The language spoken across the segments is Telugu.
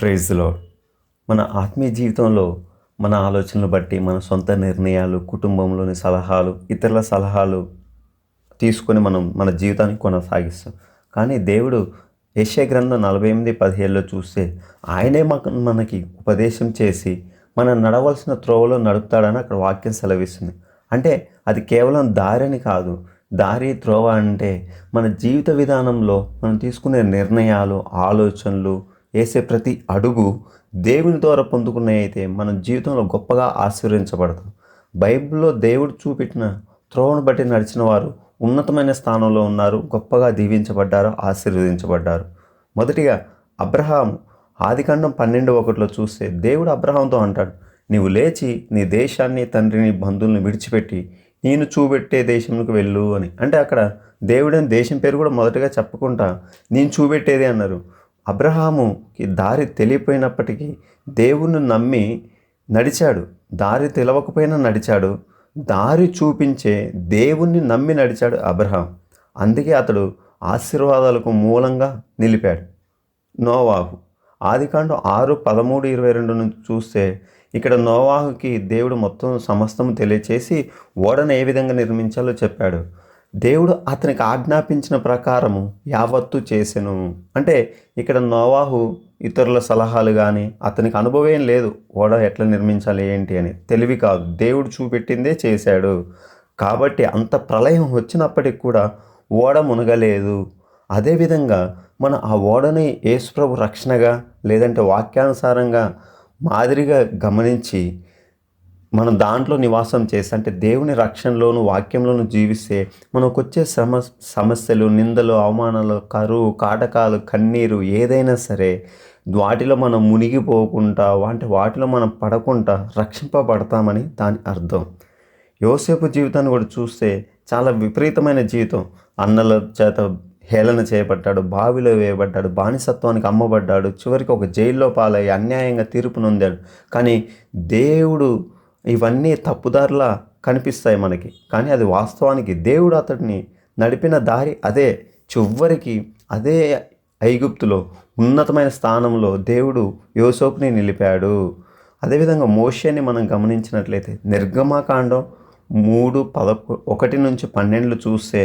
ప్రైజ్లో మన ఆత్మీయ జీవితంలో మన ఆలోచనలు బట్టి మన సొంత నిర్ణయాలు కుటుంబంలోని సలహాలు ఇతరుల సలహాలు తీసుకొని మనం మన జీవితాన్ని కొనసాగిస్తాం. కానీ దేవుడు యెషయా గ్రంథం నలభై ఎనిమిది పదిహేడులో చూస్తే ఆయనే మాకు మనకి ఉపదేశం చేసి మనం నడవలసిన త్రోవలో నడుపుతాడని అక్కడ వాక్యం సెలవిస్తుంది. అంటే అది కేవలం దారిని కాదు దారి త్రోవ అంటే మన జీవిత విధానంలో మనం తీసుకునే నిర్ణయాలు ఆలోచనలు వేసే ప్రతి అడుగు దేవుని ద్వారా పొందుకున్నవి అయితే మన జీవితంలో గొప్పగా ఆశీర్వించబడతాం బైబిల్లో దేవుడు చూపెట్టిన త్రోవను బట్టి నడిచిన వారు ఉన్నతమైన స్థానంలో ఉన్నారు గొప్పగా దీవించబడ్డారు ఆశీర్వదించబడ్డారు. మొదటిగా అబ్రహాం ఆదికాండం పన్నెండు ఒకటిలో చూస్తే దేవుడు అబ్రహాంతో అంటాడు నీవు లేచి నీ దేశాన్ని తండ్రిని బంధువుల్ని విడిచిపెట్టి నేను చూపెట్టే దేశంలోకి వెళ్ళు అని. అంటే అక్కడ దేవుడని దేశం పేరు కూడా మొదటగా చెప్పకుండా నేను చూపెట్టేది అన్నారు. అబ్రహాముకి దారి తెలియపోయినప్పటికీ దేవుణ్ణి నమ్మి నడిచాడు. దారి తెలవకపోయినా నడిచాడు. దారి చూపించే దేవుణ్ణి నమ్మి నడిచాడు అబ్రహాం అందుకే అతడు ఆశీర్వాదాలకు మూలంగా నిలిపాడు. నోవాహు. ఆదికాండం ఆరు పదమూడు ఇరవై రెండు నుంచి చూస్తే ఇక్కడ నోవాహుకి దేవుడు మొత్తం సమస్తం తెలియచేసి ఓడను ఏ విధంగా నిర్మించాలో చెప్పాడు. దేవుడు అతనికి ఆజ్ఞాపించిన ప్రకారము యావత్తు చేసెను. అంటే ఇక్కడ నోవాహు ఇతరుల సలహాలు కానీ అతనికి అనుభవం లేదు. ఓడ ఎట్లా నిర్మించాలి ఏంటి అని. తెలివి కాదు. దేవుడు చూపెట్టిందే చేశాడు. కాబట్టి అంత ప్రళయం వచ్చినప్పటికి కూడా ఓడ మునగలేదు. అదేవిధంగా మన ఆ ఓడని యేసుప్రభు రక్షణగా లేదంటే వాక్యానుసారంగా మాదిరిగా గమనించి మనం దాంట్లో నివాసం చేస్తే అంటే దేవుని రక్షణలోను వాక్యంలోను జీవిస్తే మనకు వచ్చే సమ సమస్యలు నిందలు అవమానాలు కరువు కాటకాలు కన్నీరు ఏదైనా సరే వాటిలో మనం మునిగిపోకుండా అంటే వాటిలో మనం పడకుండా రక్షింపబడతామని దాని అర్థం. యోసేపు జీవితాన్ని కూడా చూస్తే చాలా విపరీతమైన జీవితం. అన్నల చేత హేళన చేయబడ్డాడు బావిలో వేయబడ్డాడు బానిసత్వానికి అమ్మబడ్డాడు చివరికి ఒక జైల్లో పాలై అన్యాయంగా తీర్పు నొందాడు. కానీ దేవుడు ఇవన్నీ తప్పుదారిలా కనిపిస్తాయి మనకి. కానీ అది వాస్తవానికి దేవుడు అతడిని నడిపిన దారి అదే. చివరికి అదే ఐగుప్తులో ఉన్నతమైన స్థానంలో దేవుడు యోసోపుని నిలిపాడు. అదేవిధంగా మోషేని మనం గమనించినట్లయితే నిర్గమాకాండం మూడు పదకొ ఒకటి నుంచి పన్నెండులు చూస్తే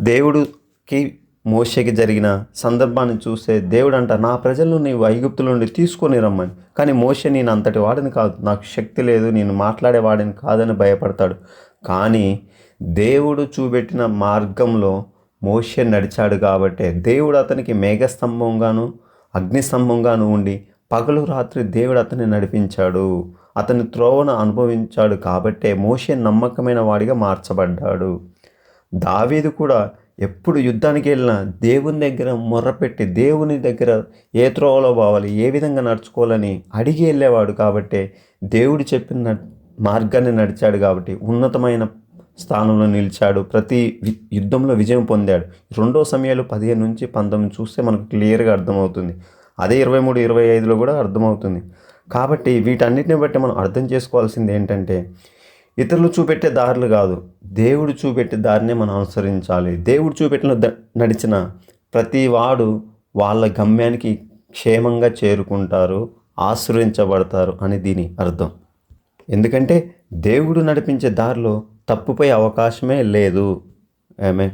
దేవుడుకి మోషకి జరిగిన సందర్భాన్ని చూస్తే దేవుడు అంట నా ప్రజలను నీవు ఐగుప్తుల నుండి తీసుకొని రమ్మని. కానీ మోష నేను అంతటి వాడిని కాదు. నాకు శక్తి లేదు. నేను మాట్లాడేవాడిని కాదని భయపడతాడు. కానీ దేవుడు చూపెట్టిన మార్గంలో మోషే నడిచాడు కాబట్టే దేవుడు అతనికి మేఘస్తంభంగాను అగ్నిస్తంభంగాను ఉండి పగలు రాత్రి దేవుడు అతన్ని నడిపించాడు. అతని త్రోవను అనుభవించాడు కాబట్టే మోషే నమ్మకమైన వాడిగా మార్చబడ్డాడు. దావీదు కూడా ఎప్పుడు యుద్ధానికి వెళ్ళినా దేవుని దగ్గర మొర్రపెట్టి దేవుని దగ్గర ఏ త్రోవలో పోవాలి ఏ విధంగా నడుచుకోవాలని అడిగి వెళ్ళేవాడు కాబట్టి దేవుడు చెప్పిన మార్గాన్ని నడిచాడు కాబట్టి ఉన్నతమైన స్థానంలో నిలిచాడు. ప్రతి యుద్ధంలో విజయం పొందాడు. రెండో సమయాలు పదిహేను నుంచి పంతొమ్మిది చూస్తే మనకు క్లియర్గా అర్థమవుతుంది. అదే ఇరవై మూడు ఇరవై ఐదులో కూడా అర్థమవుతుంది. కాబట్టి వీటన్నిటిని బట్టి మనం అర్థం చేసుకోవాల్సింది ఏంటంటే ఇతరులు చూపెట్టే దారులు కాదు. దేవుడు చూపెట్టే దారినే మనం అనుసరించాలి. దేవుడు చూపెట్టిన నడిచిన ప్రతి వాడు వాళ్ళ గమ్యానికి క్షేమంగా చేరుకుంటారు ఆశ్రయించబడతారు అని దీని అర్థం. ఎందుకంటే దేవుడు నడిపించే దారిలో తప్పుపోయే అవకాశమే లేదు. ఆమె